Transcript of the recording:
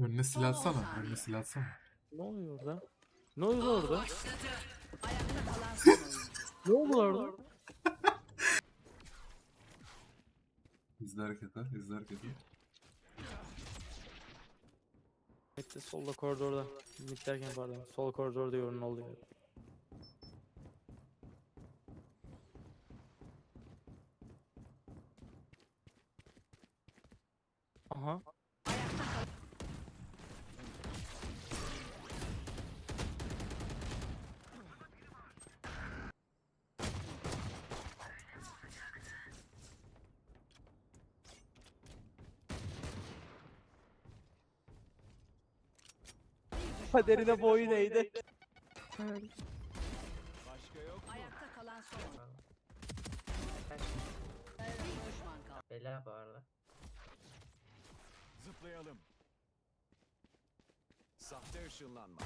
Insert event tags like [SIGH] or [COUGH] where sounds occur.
Önüne silah atsana. Önüne silah atsana. Ne oluyor orada? Ne oluyor orada? Ayakta kalan son oyuncu. [LAUGHS] Ne oldu orada? İzle hareketi. izle hareketi. Mitte solda koridorda. Mid derken pardon. Sol koridorda yorun oluyor. Aha. Kaderine boyun eğdi. Ayakta kalan son. Bir düşman kaldı. Bela bu arada. Zıplayalım. Sahte ışınlanma.